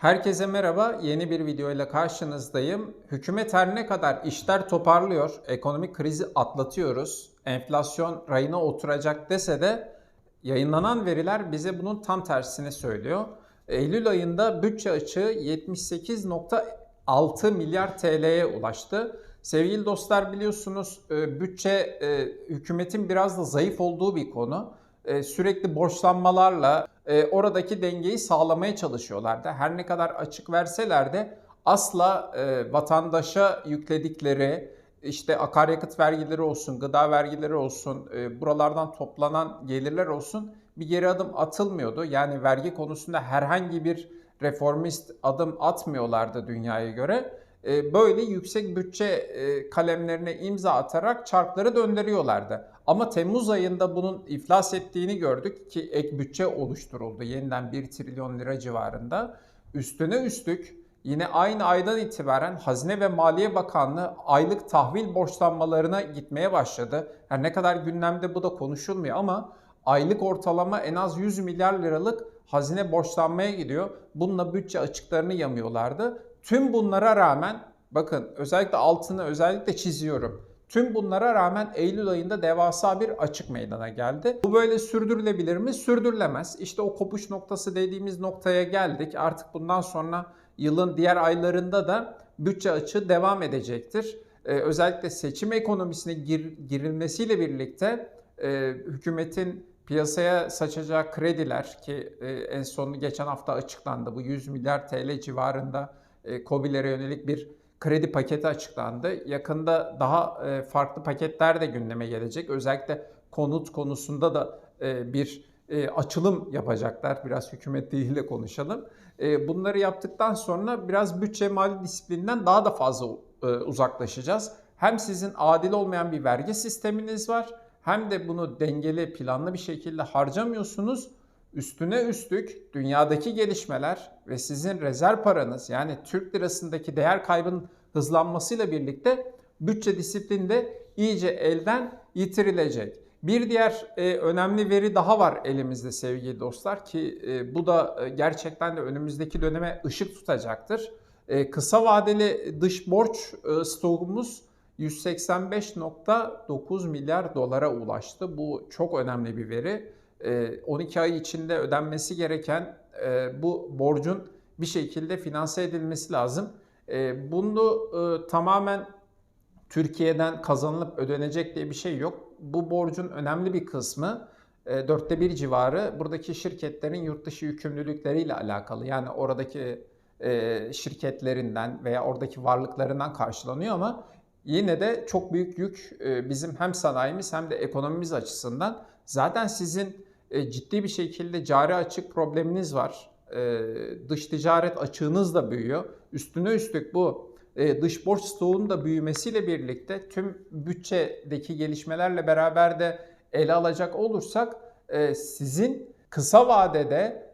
Herkese merhaba. Yeni bir video ile karşınızdayım. Hükümet her ne kadar işler toparlıyor, ekonomik krizi atlatıyoruz, enflasyon rayına oturacak dese de yayınlanan veriler bize bunun tam tersini söylüyor. Eylül ayında bütçe açığı 78.6 milyar TL'ye ulaştı. Sevgili dostlar biliyorsunuz e, bütçe e, hükümetin biraz da zayıf olduğu bir konu. E, Sürekli borçlanmalarla e, oradaki dengeyi sağlamaya çalışıyorlardı. Her ne kadar açık verseler de asla e, vatandaşa yükledikleri işte akaryakıt vergileri olsun, gıda vergileri olsun, e, buralardan toplanan gelirler olsun bir geri adım atılmıyordu. Yani vergi konusunda herhangi bir reformist adım atmıyorlardı dünyaya göre. E, böyle yüksek bütçe e, kalemlerine imza atarak çarkları döndürüyorlardı. Ama Temmuz ayında bunun iflas ettiğini gördük ki ek bütçe oluşturuldu. Yeniden 1 trilyon lira civarında. Üstüne üstlük yine aynı aydan itibaren Hazine ve Maliye Bakanlığı aylık tahvil borçlanmalarına gitmeye başladı. Her ne kadar gündemde bu da konuşulmuyor ama aylık ortalama en az 100 milyar liralık hazine borçlanmaya gidiyor. Bununla bütçe açıklarını yamıyorlardı. Tüm bunlara rağmen bakın özellikle altını özellikle çiziyorum. Tüm bunlara rağmen Eylül ayında devasa bir açık meydana geldi. Bu böyle sürdürülebilir mi? Sürdürülemez. İşte o kopuş noktası dediğimiz noktaya geldik. Artık bundan sonra yılın diğer aylarında da bütçe açığı devam edecektir. Ee, özellikle seçim ekonomisine gir, girilmesiyle birlikte e, hükümetin piyasaya saçacağı krediler ki e, en son geçen hafta açıklandı bu 100 milyar TL civarında e, COBİ'lere yönelik bir kredi paketi açıklandı. Yakında daha e, farklı paketler de gündeme gelecek. Özellikle konut konusunda da e, bir e, açılım yapacaklar. Biraz hükümet diliyle konuşalım. Bunları yaptıktan sonra biraz bütçe mali disiplinden daha da fazla uzaklaşacağız. Hem sizin adil olmayan bir vergi sisteminiz var hem de bunu dengeli, planlı bir şekilde harcamıyorsunuz. Üstüne üstlük dünyadaki gelişmeler ve sizin rezerv paranız yani Türk lirasındaki değer kaybının hızlanmasıyla birlikte bütçe disiplini de iyice elden yitirilecek. Bir diğer e, önemli veri daha var elimizde sevgili dostlar ki e, bu da e, gerçekten de önümüzdeki döneme ışık tutacaktır. E, kısa vadeli dış borç e, stokumuz 185.9 milyar dolara ulaştı. Bu çok önemli bir veri. 12 ee, ay içinde ödenmesi gereken e, bu borcun bir şekilde finanse edilmesi lazım. Ee, bunu e, tamamen Türkiye'den kazanılıp ödenecek diye bir şey yok. Bu borcun önemli bir kısmı e, dörtte bir civarı buradaki şirketlerin yurt dışı yükümlülükleriyle alakalı. Yani oradaki şirketlerinden veya oradaki varlıklarından karşılanıyor ama yine de çok büyük yük bizim hem sanayimiz hem de ekonomimiz açısından. Zaten sizin e, ciddi bir şekilde cari açık probleminiz var. E, dış ticaret açığınız da büyüyor. Üstüne üstlük bu e, dış borç stoğunun da büyümesiyle birlikte tüm bütçedeki gelişmelerle beraber de ele alacak olursak sizin kısa vadede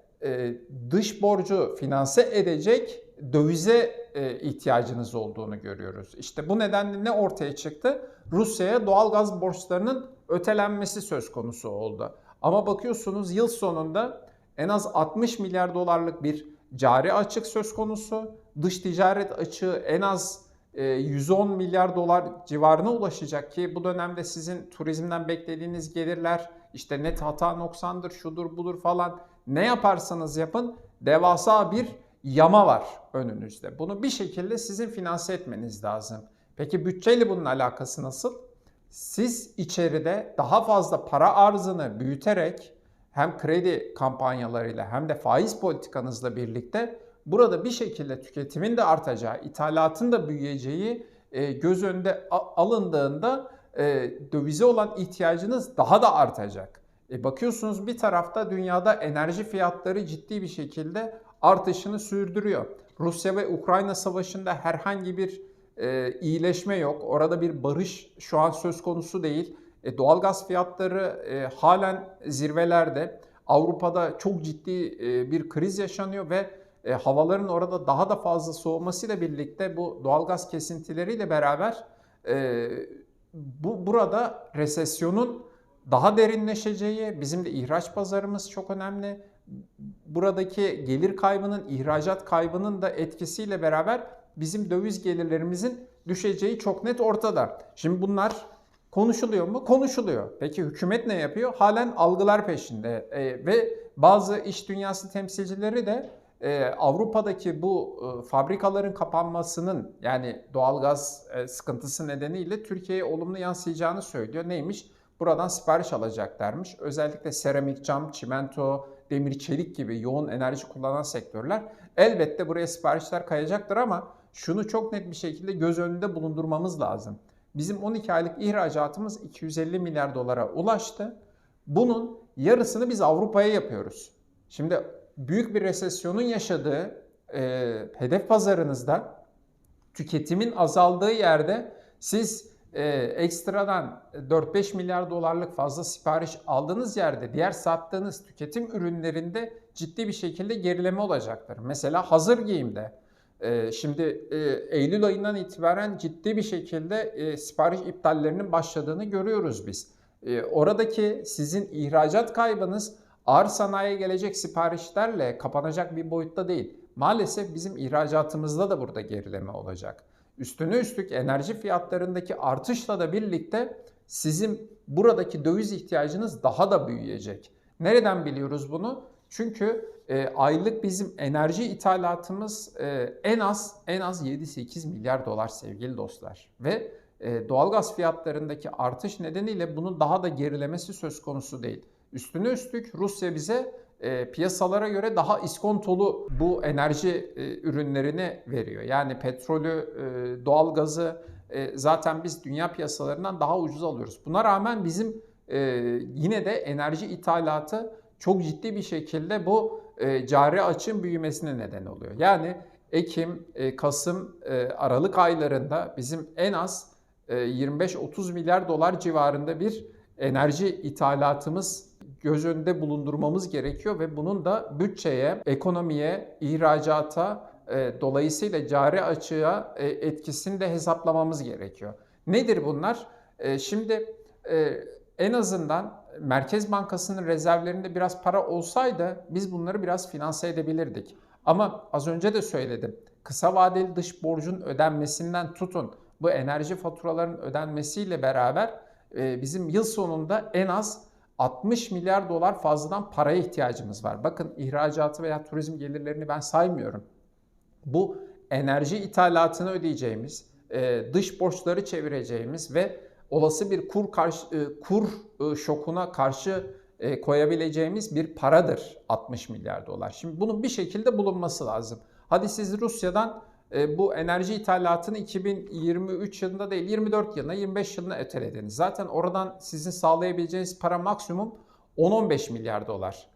dış borcu finanse edecek dövize ihtiyacınız olduğunu görüyoruz. İşte bu nedenle ne ortaya çıktı? Rusya'ya doğal gaz borçlarının ötelenmesi söz konusu oldu. Ama bakıyorsunuz yıl sonunda en az 60 milyar dolarlık bir cari açık söz konusu. Dış ticaret açığı en az 110 e, milyar dolar civarına ulaşacak ki bu dönemde sizin turizmden beklediğiniz gelirler işte net hata noksandır, şudur budur falan ne yaparsanız yapın devasa bir yama var önünüzde. Bunu bir şekilde sizin finanse etmeniz lazım. Peki bütçeyle bunun alakası nasıl? Siz içeride daha fazla para arzını büyüterek hem kredi kampanyalarıyla hem de faiz politikanızla birlikte burada bir şekilde tüketimin de artacağı, ithalatın da büyüyeceği e, göz önünde alındığında e, dövize olan ihtiyacınız daha da artacak. E bakıyorsunuz bir tarafta dünyada enerji fiyatları ciddi bir şekilde artışını sürdürüyor. Rusya ve Ukrayna savaşında herhangi bir e, iyileşme yok. Orada bir barış şu an söz konusu değil. E, doğalgaz fiyatları e, halen zirvelerde. Avrupa'da çok ciddi e, bir kriz yaşanıyor ve e, havaların orada daha da fazla soğumasıyla birlikte bu doğalgaz kesintileriyle beraber e, bu burada resesyonun daha derinleşeceği, bizim de ihraç pazarımız çok önemli. buradaki gelir kaybının, ihracat kaybının da etkisiyle beraber bizim döviz gelirlerimizin düşeceği çok net ortada. Şimdi bunlar konuşuluyor mu? Konuşuluyor. Peki hükümet ne yapıyor? Halen algılar peşinde E, ve bazı iş dünyası temsilcileri de e, Avrupa'daki bu e, fabrikaların kapanmasının yani doğalgaz e, sıkıntısı nedeniyle Türkiye'ye olumlu yansıyacağını söylüyor. Neymiş? Buradan sipariş alacaklarmış. Özellikle seramik, cam, çimento, demir, çelik gibi yoğun enerji kullanan sektörler elbette buraya siparişler kayacaktır ama şunu çok net bir şekilde göz önünde bulundurmamız lazım. Bizim 12 aylık ihracatımız 250 milyar dolara ulaştı. Bunun yarısını biz Avrupa'ya yapıyoruz. Şimdi büyük bir resesyonun yaşadığı e, hedef pazarınızda tüketimin azaldığı yerde siz e, ekstradan 4-5 milyar dolarlık fazla sipariş aldığınız yerde diğer sattığınız tüketim ürünlerinde ciddi bir şekilde gerileme olacaktır. Mesela hazır giyimde. E, şimdi e, Eylül ayından itibaren ciddi bir şekilde e, sipariş iptallerinin başladığını görüyoruz biz. E, oradaki sizin ihracat kaybınız ağır sanayiye gelecek siparişlerle kapanacak bir boyutta değil. Maalesef bizim ihracatımızda da burada gerileme olacak. Üstüne üstlük enerji fiyatlarındaki artışla da birlikte sizin buradaki döviz ihtiyacınız daha da büyüyecek. Nereden biliyoruz bunu? Çünkü e, aylık bizim enerji ithalatımız e, en az en az 7-8 milyar dolar sevgili dostlar ve e, doğalgaz fiyatlarındaki artış nedeniyle bunun daha da gerilemesi söz konusu değil. Üstüne üstlük Rusya bize e, piyasalara göre daha iskontolu bu enerji e, ürünlerini veriyor. Yani petrolü, e, doğalgazı e, zaten biz dünya piyasalarından daha ucuz alıyoruz. Buna rağmen bizim e, yine de enerji ithalatı çok ciddi bir şekilde bu e, cari açığın büyümesine neden oluyor. Yani Ekim, e, Kasım, e, Aralık aylarında bizim en az e, 25-30 milyar dolar civarında bir enerji ithalatımız göz önünde bulundurmamız gerekiyor ve bunun da bütçeye, ekonomiye, ihracata, e, dolayısıyla cari açığa e, etkisini de hesaplamamız gerekiyor. Nedir bunlar? E, şimdi e, en azından Merkez Bankası'nın rezervlerinde biraz para olsaydı biz bunları biraz finanse edebilirdik. Ama az önce de söyledim. Kısa vadeli dış borcun ödenmesinden tutun bu enerji faturalarının ödenmesiyle beraber e, bizim yıl sonunda en az 60 milyar dolar fazladan paraya ihtiyacımız var. Bakın ihracatı veya turizm gelirlerini ben saymıyorum. Bu enerji ithalatını ödeyeceğimiz, e, dış borçları çevireceğimiz ve olası bir kur karşı, e, kur e, şokuna karşı koyabileceğimiz bir paradır 60 milyar dolar. Şimdi bunun bir şekilde bulunması lazım. Hadi siz Rusya'dan bu enerji ithalatını 2023 yılında değil 24 yılına 25 yılına ötelediniz. Zaten oradan sizin sağlayabileceğiniz para maksimum 10-15 milyar dolar.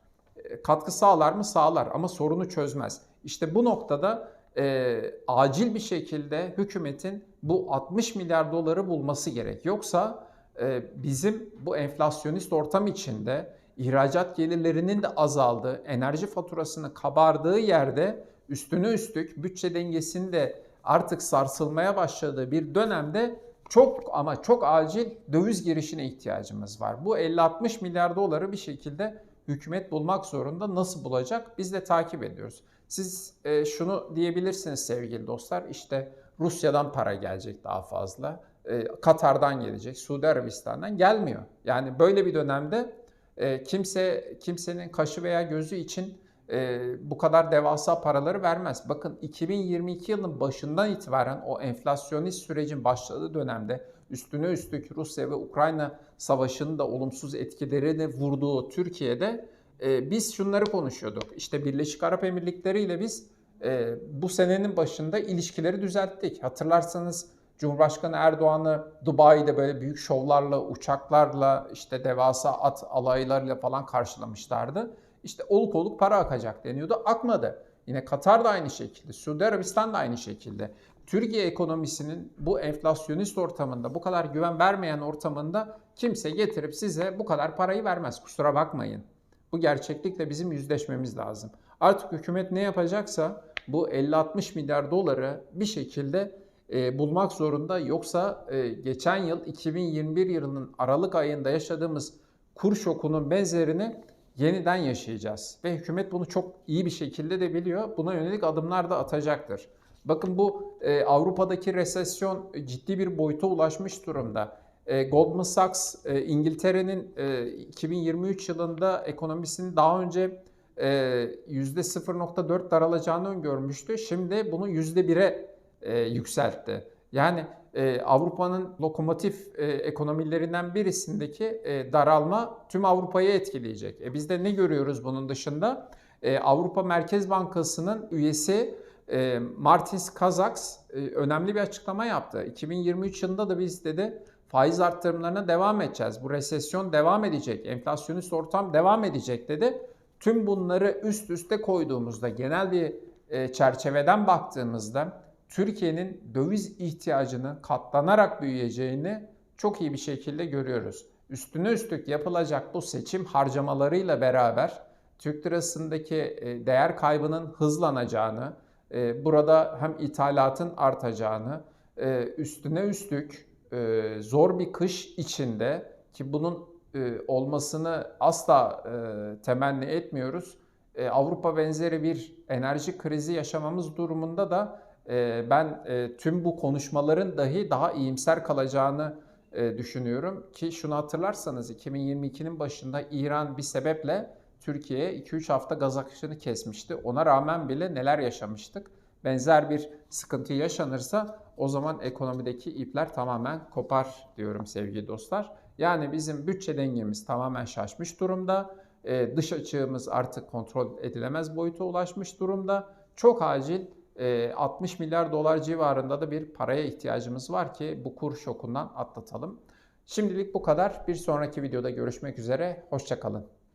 Katkı sağlar mı? Sağlar ama sorunu çözmez. İşte bu noktada e, acil bir şekilde hükümetin bu 60 milyar doları bulması gerek. Yoksa e, bizim bu enflasyonist ortam içinde ihracat gelirlerinin de azaldığı, enerji faturasını kabardığı yerde üstüne üstlük bütçe dengesinin de artık sarsılmaya başladığı bir dönemde çok ama çok acil döviz girişine ihtiyacımız var. Bu 50-60 milyar doları bir şekilde hükümet bulmak zorunda. Nasıl bulacak? Biz de takip ediyoruz. Siz e, şunu diyebilirsiniz sevgili dostlar. İşte Rusya'dan para gelecek daha fazla. E, Katar'dan gelecek, Suudi Arabistan'dan gelmiyor. Yani böyle bir dönemde e, kimse kimsenin kaşı veya gözü için e, bu kadar devasa paraları vermez. Bakın 2022 yılının başından itibaren o enflasyonist sürecin başladığı dönemde üstüne üstlük Rusya ve Ukrayna savaşının da olumsuz etkilerini vurduğu Türkiye'de biz şunları konuşuyorduk. İşte Birleşik Arap Emirlikleri ile biz e, bu senenin başında ilişkileri düzelttik. Hatırlarsanız Cumhurbaşkanı Erdoğan'ı Dubai'de böyle büyük şovlarla, uçaklarla, işte devasa at alaylarıyla falan karşılamışlardı. İşte oluk oluk para akacak deniyordu. Akmadı. Yine Katar da aynı şekilde, Suudi Arabistan da aynı şekilde. Türkiye ekonomisinin bu enflasyonist ortamında, bu kadar güven vermeyen ortamında kimse getirip size bu kadar parayı vermez. Kusura bakmayın. Bu gerçeklikle bizim yüzleşmemiz lazım. Artık hükümet ne yapacaksa bu 50-60 milyar doları bir şekilde e, bulmak zorunda. Yoksa e, geçen yıl 2021 yılının Aralık ayında yaşadığımız kur şokunun benzerini yeniden yaşayacağız. Ve hükümet bunu çok iyi bir şekilde de biliyor. Buna yönelik adımlar da atacaktır. Bakın bu e, Avrupa'daki resesyon ciddi bir boyuta ulaşmış durumda. E, Goldman Sachs e, İngiltere'nin e, 2023 yılında ekonomisinin daha önce %0.4 daralacağını öngörmüştü. Şimdi bunu %1'e e, yükseltti. Yani e, Avrupa'nın lokomotif e, ekonomilerinden birisindeki e, daralma tüm Avrupa'yı etkileyecek. E, biz de ne görüyoruz bunun dışında? E, Avrupa Merkez Bankası'nın üyesi e, Martins Kazaks e, önemli bir açıklama yaptı. 2023 yılında da biz dedi faiz arttırımlarına devam edeceğiz. Bu resesyon devam edecek, enflasyonist ortam devam edecek dedi. Tüm bunları üst üste koyduğumuzda genel bir e, çerçeveden baktığımızda Türkiye'nin döviz ihtiyacının katlanarak büyüyeceğini çok iyi bir şekilde görüyoruz. Üstüne üstlük yapılacak bu seçim harcamalarıyla beraber Türk lirasındaki e, değer kaybının hızlanacağını, e, burada hem ithalatın artacağını, üstüne üstlük zor bir kış içinde ki bunun olmasını asla temenni etmiyoruz. Avrupa benzeri bir enerji krizi yaşamamız durumunda da ben tüm bu konuşmaların dahi daha iyimser kalacağını düşünüyorum ki şunu hatırlarsanız 2022'nin başında İran bir sebeple Türkiye'ye 2-3 hafta gaz akışını kesmişti. Ona rağmen bile neler yaşamıştık. Benzer bir sıkıntı yaşanırsa o zaman ekonomideki ipler tamamen kopar diyorum sevgili dostlar. Yani bizim bütçe dengemiz tamamen şaşmış durumda. Ee, dış açığımız artık kontrol edilemez boyuta ulaşmış durumda. Çok acil 60 milyar dolar civarında da bir paraya ihtiyacımız var ki bu kur şokundan atlatalım. Şimdilik bu kadar. Bir sonraki videoda görüşmek üzere. Hoşçakalın.